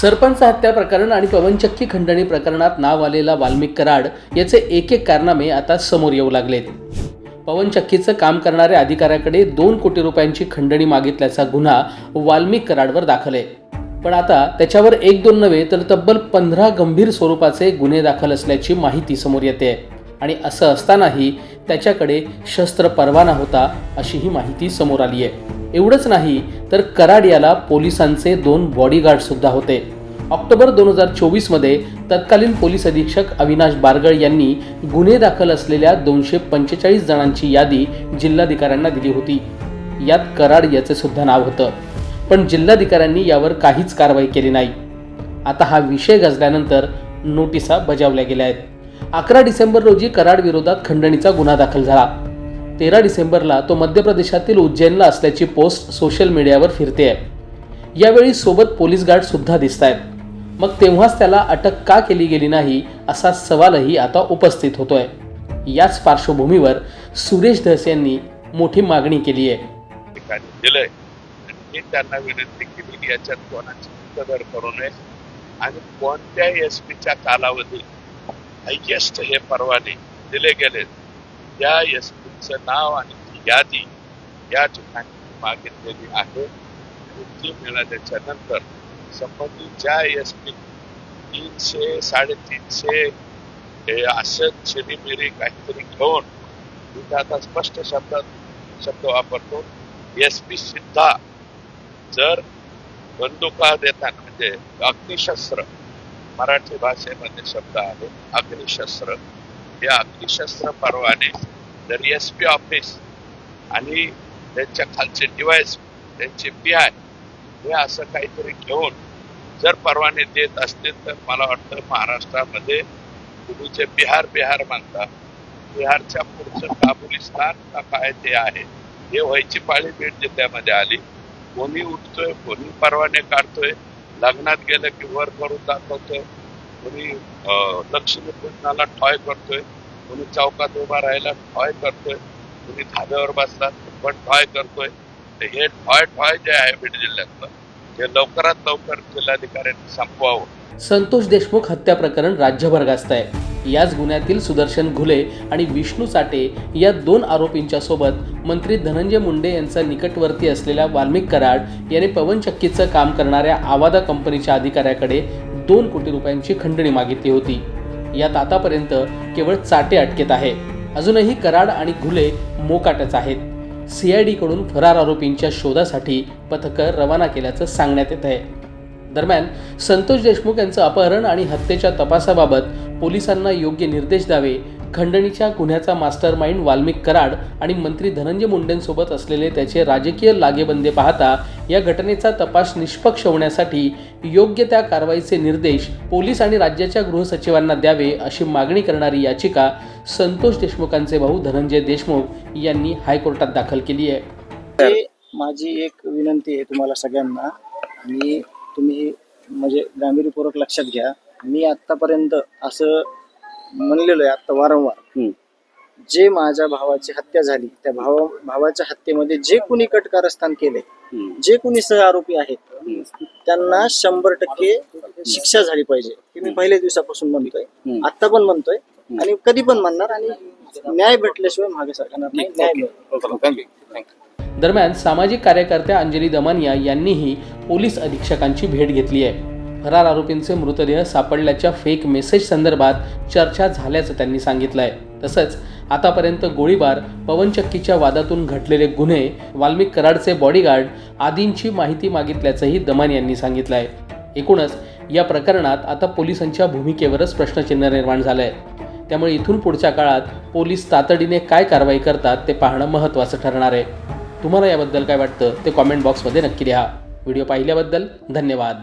सरपंच हत्या प्रकरण आणि पवनचक्की खंडणी प्रकरणात नाव आलेला वाल्मिक कराड याचे एक एक कारनामे आता समोर येऊ लागलेत. पवनचक्कीचं काम करणाऱ्या अधिकाऱ्याकडे दोन कोटी रुपयांची खंडणी मागितल्याचा गुन्हा वाल्मिक कराडवर दाखल आहे. पण आता त्याच्यावर एक दोन नव्हे तर तब्बल पंधरा गंभीर स्वरूपाचे गुन्हे दाखल असल्याची माहिती समोर येते. आणि असं असतानाही त्याच्याकडे शस्त्र परवाना होता अशी ही माहिती समोर आली आहे. एवढंच नाही तर कराड याला पोलिसांचे दोन बॉडीगार्ड सुद्धा होते. ऑक्टोबर दोन हजार चोवीसमध्ये तत्कालीन पोलीस अधीक्षक अविनाश बारगळ यांनी गुन्हे दाखल असलेल्या दोनशे पंचेचाळीस जणांची यादी जिल्हाधिकाऱ्यांना दिली होती. यात कराड याचे सुद्धा नाव होतं. पण जिल्हाधिकाऱ्यांनी यावर काहीच कारवाई केली नाही. आता हा विषय गाजल्यानंतर नोटिसा बजावल्या गेल्या आहेत. अकरा डिसेंबर रोजी कराड विरोधात खंडणीचा गुन्हा दाखल झाला. तेरा डिसेंबरला तो मध्य प्रदेशातील उज्जैनला असल्याची पोस्ट सोशल मीडियावर फिरते आहे यावेळी सोबत पोलीस गार्ड सुद्धा दिसत आहेत मग तेव्हाच त्याला अटक का केली गेली नाही असा सवालही आता उपस्थित होतोय. याच पार्श्वभूमीवर सुरेश धस यांनी मोठी मागणी केली आहे. त्यांना विनंती केली याच्यात कोणाची कदर करू नये. आणि कोणत्या एस पीच्या कालावधीत हायेस्ट हे परवाने दिले गेले त्या एस पीचं नाव आणि ती यादी या ठिकाणी मागितलेली आहे. आणि ती मिळाल्याच्या नंतर संबंधित ज्या एस पी तीनशे साडेतीनशे हे असं चिरीमिरी काहीतरी घेऊन मी आता स्पष्ट शब्दात शब्द वापरतो. एस पी सुद्धा जर बंदुका देताना म्हणजे अग्निशस्त्र मराठी भाषेमध्ये शब्द आहे अग्निशस्त्र. हे अग्निशस्त्र परवाने जर एस पी ऑफिस आणि त्यांच्या खालचे डिवाइस त्यांचे पी आय हे असं काहीतरी घेऊन जर परवाने देत असतील तर मला वाटतं महाराष्ट्रामध्ये तुम्ही जे बिहार बिहार म्हणता बिहारच्या पुढचं काबुलिस्तान का काय ते आहे. हे व्हायची पाळी बीड जिल्ह्यामध्ये आली. कोणी उठतोय कोणी परवाने काढतोय लग्नात गेलं की वर करून दाखवतोय कोणी अं, लक्ष्मीपूजनाला ठॉय करतोय. कोणी चौकात उभा राहायला ठॉय करतोय. कोणी धाब्यावर बसतात पण ठॉय करतोय. तर हे ठॉय ठॉय जे आहे बीड जिल्ह्यातलं ते लवकरात लवकर जिल्हाधिकाऱ्यांनी संपवावं. संतोष देशमुख हत्या प्रकरण राज्यभर गाजत आहे याच गुन्ह्यातील सुदर्शन घुले आणि विष्णू चाटे या दोन आरोपींच्या सोबत मंत्री धनंजय मुंडे यांचा निकटवर्ती असलेल्या वाल्मिक कराड याने पवनचक्कीचं काम करणाऱ्या आवादा कंपनीच्या अधिकाऱ्याकडे दोन कोटी रुपयांची खंडणी मागितली होती. यात आतापर्यंत केवळ चाटे अटकेत आहे. अजूनही कराड आणि घुले मोकाटच आहेत. सीआयडीकडून फरार आरोपींच्या शोधासाठी पथकं रवाना केल्याचं सांगण्यात येत आहे. दरम्यान संतोष देशमुख यांचं अपहरण आणि हत्येच्या तपासाबाबत पोलिसांना योग्य निर्देश द्यावे. खंडणीच्या गुन्ह्याचा मास्टर माइंड वाल्मिक कराड आणि मंत्री धनंजय मुंडेंसोबत असलेले त्याचे राजकीय लागेबंदे पाहता या घटनेचा तपास निष्पक्ष होण्यासाठी योग्य त्या कारवाईचे निर्देश पोलीस आणि राज्याच्या गृहसचिवांना द्यावे अशी मागणी करणारी याचिका संतोष देशमुखांचे भाऊ धनंजय देशमुख यांनी हायकोर्टात दाखल केली आहे. माझी एक विनंती आहे तुम्हाला सगळ्यांना. आणि तुम्ही म्हणजे गांभीर्यपूर्वक लक्षात घ्या. मी आतापर्यंत असं म्हणलेलो आहे आता वारंवार जे माझ्या भावाची हत्या झाली त्या भावा भावाच्या हत्येमध्ये जे कुणी कटकारस्थान केले जे कुणी सह आरोपी आहेत त्यांना शंभर टक्के शिक्षा झाली पाहिजे. हे मी पहिल्या दिवसापासून म्हणतोय. आता पण म्हणतोय आणि कधी पण म्हणणार आणि न्याय भेटल्याशिवाय मागे सरकारणार नाही. न्याय दरम्यान सामाजिक कार्यकर्त्या अंजली दमानिया यांनीही पोलीस अधीक्षकांची भेट घेतली आहे. फरार आरोपींचे मृतदेह सापडल्याच्या फेक मेसेज संदर्भात चर्चा झाल्याचं त्यांनी सांगितलं आहे तसंच आतापर्यंत गोळीबार पवनचक्कीच्या वादातून घडलेले गुन्हे वाल्मिक कराडचे बॉडीगार्ड आदींची माहिती मागितल्याचंही दमान यांनी सांगितलं आहे एकूणच या प्रकरणात आता पोलिसांच्या भूमिकेवरच प्रश्नचिन्ह निर्माण झालं आहे त्यामुळे इथून पुढच्या काळात पोलीस तातडीने काय कारवाई करतात ते पाहणं महत्त्वाचं ठरणार आहे. तुम्हाला याबद्दल काय वाटतं ते कॉमेंट बॉक्समध्ये नक्की लिहा. व्हिडिओ पाहिल्याबद्दल धन्यवाद.